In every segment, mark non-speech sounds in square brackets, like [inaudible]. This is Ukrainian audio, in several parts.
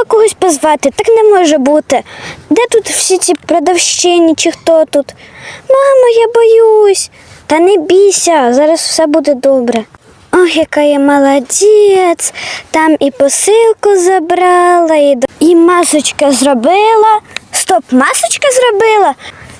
треба когось позвати, так не може бути. Де тут всі ці продавщині чи хто тут? Мамо, я боюсь. Та не бійся, зараз все буде добре. Ох, яка я молодець. Там і посилку забрала, і, і масочка зробила. Стоп, масочка зробила?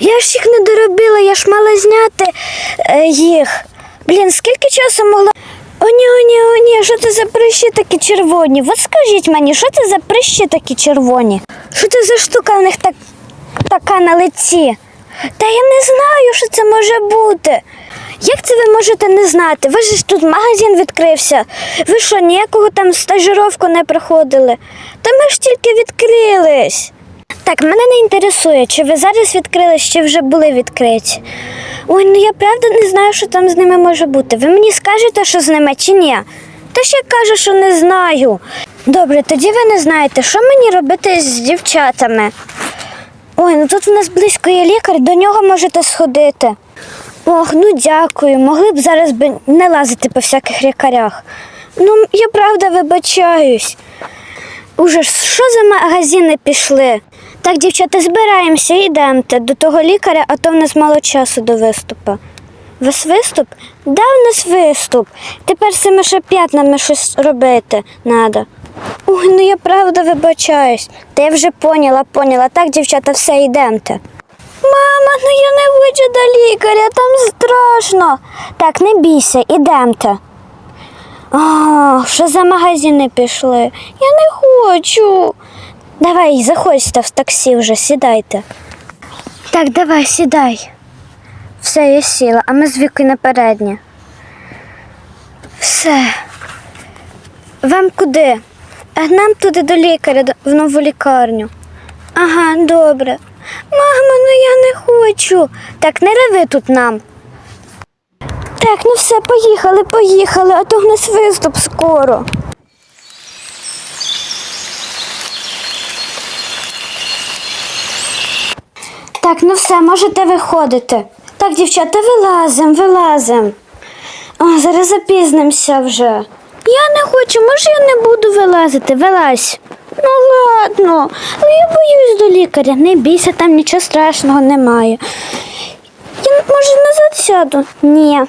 Я ж їх не доробила, я ж мала зняти е, їх. Блін, скільки часу могла. О, ні, о, ні, о, ні, що це за прищі такі червоні? От скажіть мені, що це за прищі такі червоні? Що це за штука в них так, така на лиці? Та я не знаю, що це може бути. Як це ви можете не знати? Ви ж тут магазин відкрився. Ви що, ніякого там стажировку не проходили? Та ми ж тільки відкрились. Так, мене не інтересує, чи ви зараз відкрились, чи вже були відкриті. Ой, ну я правда не знаю, що там з ними може бути. Ви мені скажете, що з ними чи ні? Та ще кажу, що не знаю. Добре, тоді ви не знаєте, що мені робити з дівчатами. Ой, ну тут у нас близько є лікар, до нього можете сходити. Ох, ну дякую. Могли б зараз би не лазити по всяких лікарях. Ну, я правда вибачаюсь. Уже ж що за магазини пішли? Так, дівчата, збираємося і йдемте до того лікаря, а то в нас мало часу до виступу. Вас виступ? Да, в нас виступ. Тепер цими ще п'ятнами щось робити треба. Ой, ну я правда вибачаюсь. Та я вже поняла, поняла. Так, дівчата, все йдемте. Мама, ну я не хочу до лікаря, там страшно. Так, не бійся, ідемте. А, що за магазини пішли? Я не хочу. Давай, заходьте в таксі вже, сідайте. Так, давай, сідай. Все, я сіла, а ми з вікою на переднє. Все. Вам куди? А нам туди до лікаря, в нову лікарню. Ага, добре. Мама, ну я не хочу. Так, не реви тут нам. Так, ну все, поїхали, поїхали, а то в нас виступ скоро. Так, ну все, можете виходити. Так, дівчата, вилазим, вилазим. О, зараз запізнимося вже. Я не хочу, може я не буду вилазити, вилазь. Ну ладно, але я боюсь до лікаря. Не бійся, там нічого страшного немає. Я може назад сяду? Ні.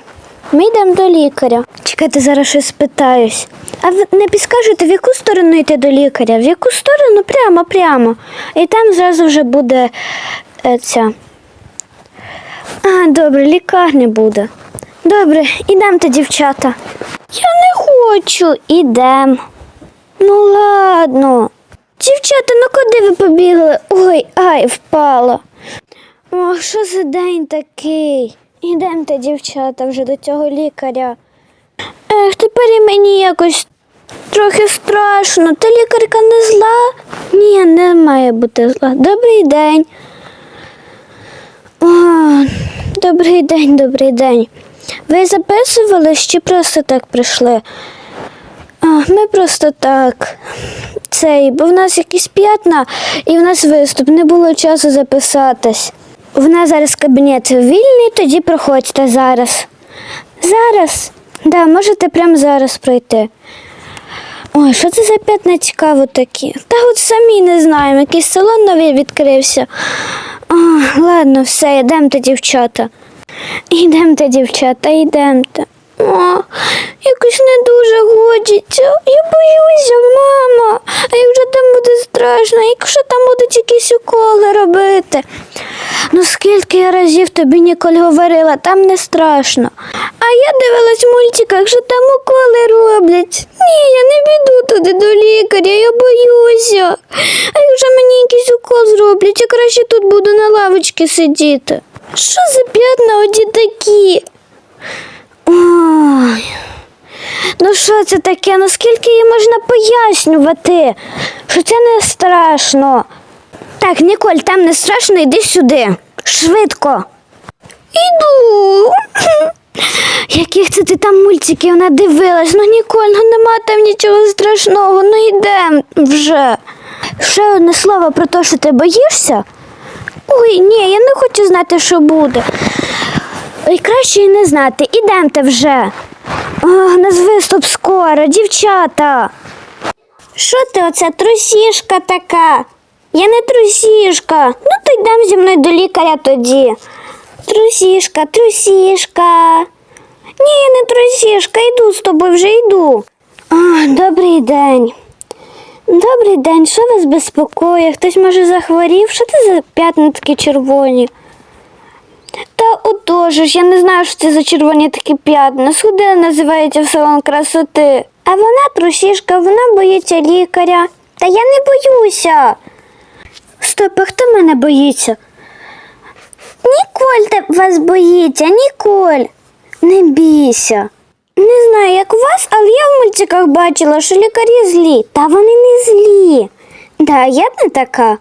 Ми йдемо до лікаря. Чекайте, зараз щось спитаюсь. А ви не підскажете, в яку сторону йти до лікаря? В яку сторону? Прямо, прямо. І там зразу вже буде е, ця. А, добре, лікарня буде. Добре, ідемте, дівчата. Я не хочу. Ідем. Ну ладно. Дівчата, ну куди ви побігли? Ой, ай, впала. Ох, що за день такий? Ідемте, дівчата, вже до цього лікаря. Ех, тепер і мені якось трохи страшно. Та лікарка не зла? Ні, не має бути зла. Добрий день. О, добрий день, добрий день. Ви записувались чи просто так прийшли? А, ми просто так. Цей, бо в нас якісь п'ятна і в нас виступ, не було часу записатись. В нас зараз кабінет вільний, тоді проходьте зараз. Зараз? Да, можете прямо зараз пройти. Ой, що це за п'ятна цікаво такі? Та от самі не знаємо, якийсь салон новий відкрився. О, ладно, все, йдемте, дівчата. Йдемте, дівчата, йдемте. О, якось не дуже годиться. Я боюся, мама. А якщо там буде страшно, якщо там будуть якісь уколи робити. Ну скільки я разів тобі Ніколь говорила, там не страшно. А я дивилась в мультиках, що там уколи роблять. Ні, я не піду туди до лікаря, я боюся. А якщо мені якийсь укол зроблять, я краще тут буду на лавочці сидіти. Що за п'ятна оті такі? Ой. Ну що це таке? Ну скільки їй можна пояснювати, що це не страшно. Так, Ніколь, там не страшно, йди сюди. Швидко. Іду. [laughs] Яких це ти там мультиків надивилась? Ну, Ніколь, ну нема там нічого страшного, ну йдем вже. Ще одне слово про те, що ти боїшся. Ой, ні, я не хочу знати, що буде. Ой, краще й не знати. Ідемте вже. У нас виступ скоро, дівчата. Що ти оце трусішка така? Я не трусішка. Ну то йдемо зі мною до лікаря тоді. Трусішка, трусішка. Ні, я не трусішка, йду з тобою, вже йду. А, добрий день. Добрий день, що вас безпокоїть? Хтось може захворів? Що це за п'ятна такі червоні? Та отож, я не знаю, що це за червоні такі п'ятна. Сходила, називається в салон красоти. А вона трусішка, вона боїться лікаря. Та я не боюся. Стоп, а хто мене боїться? Ніколь та вас боїться, Ніколь. Не бійся. Не знаю, як у вас, але я в мультиках бачила, що лікарі злі. Та вони не злі. Да, я не така.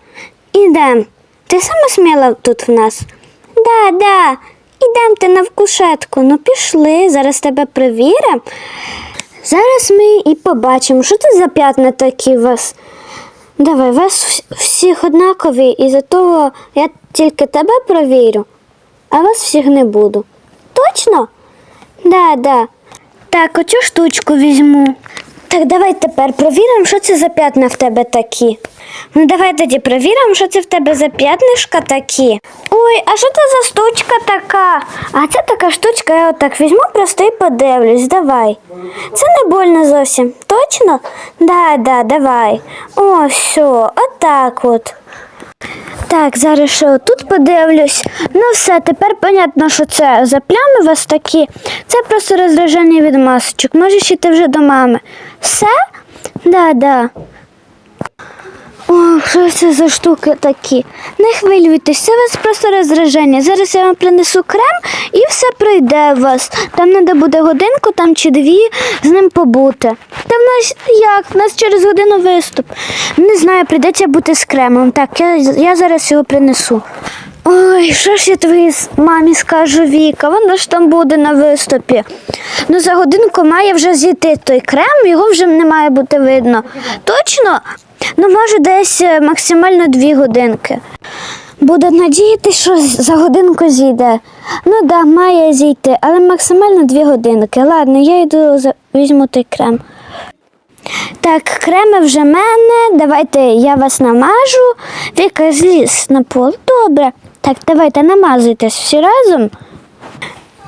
Ідем. Ти сама сміла тут в нас? Да, да. Ідемте на вкушетку. Ну пішли, зараз тебе перевіримо. Зараз ми і побачимо, що це за п'ятна такі у вас. Давай, вас вс- всіх однакові, і за того я тільки тебе провірю, а вас всіх не буду. Точно? Да, да. Так, оцю штучку візьму. Так, давай тепер провіримо, що це за п'ятна в тебе такі. Ну, давай тоді провіримо, що це в тебе за п'ятнишка такі. Ой, а що це за штучка така? А це така штучка, я отак візьму просто і подивлюсь. Давай. Це не больно зовсім. Точно? Да, да, давай. О, все, отак от. Так, зараз ще тут подивлюсь. Ну все, тепер понятно, що це за плями вас такі. Це просто розраження від масочок. Можеш йти вже до мами. Все? Да, да. Що це за штуки такі? Не хвилюйтесь, це у вас просто розраження. Зараз я вам принесу крем і все пройде у вас. Там треба буде годинку там чи дві з ним побути. Та в нас як? У нас через годину виступ. Не знаю, прийдеться бути з кремом. Так, я, я зараз його принесу. Ой, що ж я твоїй мамі скажу, Віка, вона ж там буде на виступі. Ну, за годинку має вже зійти той крем, його вже не має бути видно. Точно? Ну, може, десь е, максимально дві годинки. Буду надіятися, що за годинку зійде. Ну да, має зійти, але максимально дві годинки. Ладно, я йду візьму той крем. Так, креми вже мене. Давайте я вас намажу. Віка зліз на пол. Добре. Так, давайте намазуйтесь всі разом.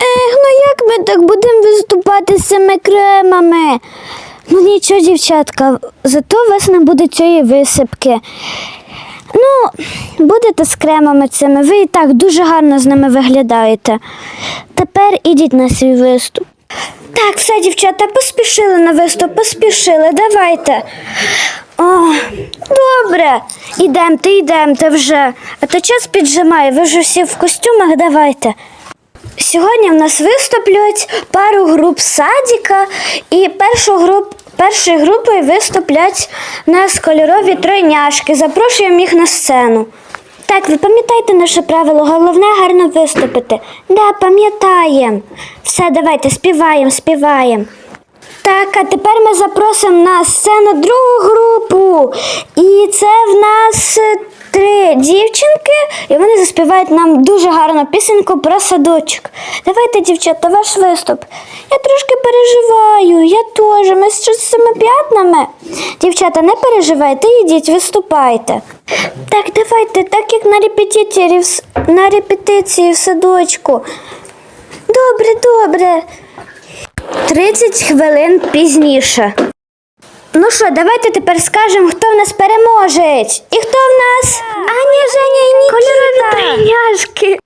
Ех, ну як ми так будемо виступати з цими кремами? Ну нічого, дівчатка, зато у вас не буде цієї висипки. Ну, будете з кремами цими, ви і так дуже гарно з ними виглядаєте. Тепер ідіть на свій виступ. Так, все, дівчата, поспішили на виступ, поспішили, давайте. О, добре, ідемте, ідемте вже. А то час піджимає, ви ж усі в костюмах, давайте. Сьогодні в нас виступлять пару груп садіка, і першу груп, першою групою виступлять у нас кольорові тройняшки. Запрошуємо їх на сцену. Так, ви пам'ятаєте наше правило, головне гарно виступити. Да, пам'ятаємо. Все, давайте, співаємо, співаємо. Так, а тепер ми запросимо на сцену другу групу. І це в нас три дівчинки, і вони заспівають нам дуже гарну пісеньку про садочок. Давайте, дівчата, ваш виступ. Я трошки переживаю, я теж. Ми з цими п'ятнами. Дівчата, не переживайте, ідіть, виступайте. Так, давайте, так як на репетиції, в на репетиції в садочку. Добре, добре. 30 хвилин пізніше. Ну що, давайте тепер скажемо, хто в нас переможець. І хто? Аня, Женя і Нікіта. Кольорові тройняшки.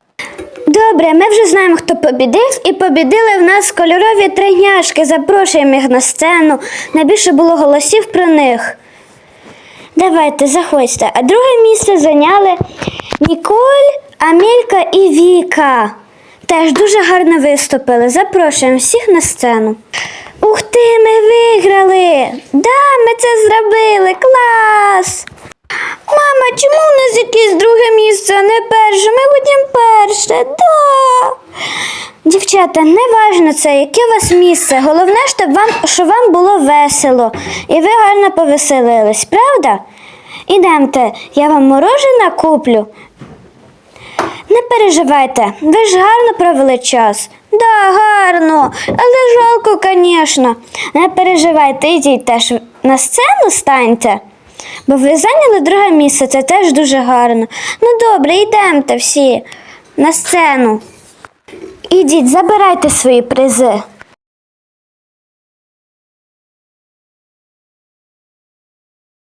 Добре, ми вже знаємо, хто побідив, і побідили в нас кольорові тройняшки. Запрошуємо їх на сцену. Найбільше було голосів про них. Давайте, заходьте. А друге місце зайняли Ніколь, Амелька і Віка. Теж дуже гарно виступили. Запрошуємо всіх на сцену. Ух ти, ми виграли! Да, ми це зробили! Клас! Мама, чому у нас якесь друге місце, а не перше? Ми будемо перше. Да. Дівчата, не важно це, яке у вас місце. Головне, щоб вам, що вам було весело і ви гарно повеселились, правда? Ідемте, я вам морожена куплю. Не переживайте, ви ж гарно провели час. Да, гарно, але жалко, звісно. Не переживайте, ідіть теж на сцену станьте, бо ви зайняли друге місце, це теж дуже гарно. Ну добре, йдемте всі на сцену. Ідіть, забирайте свої призи.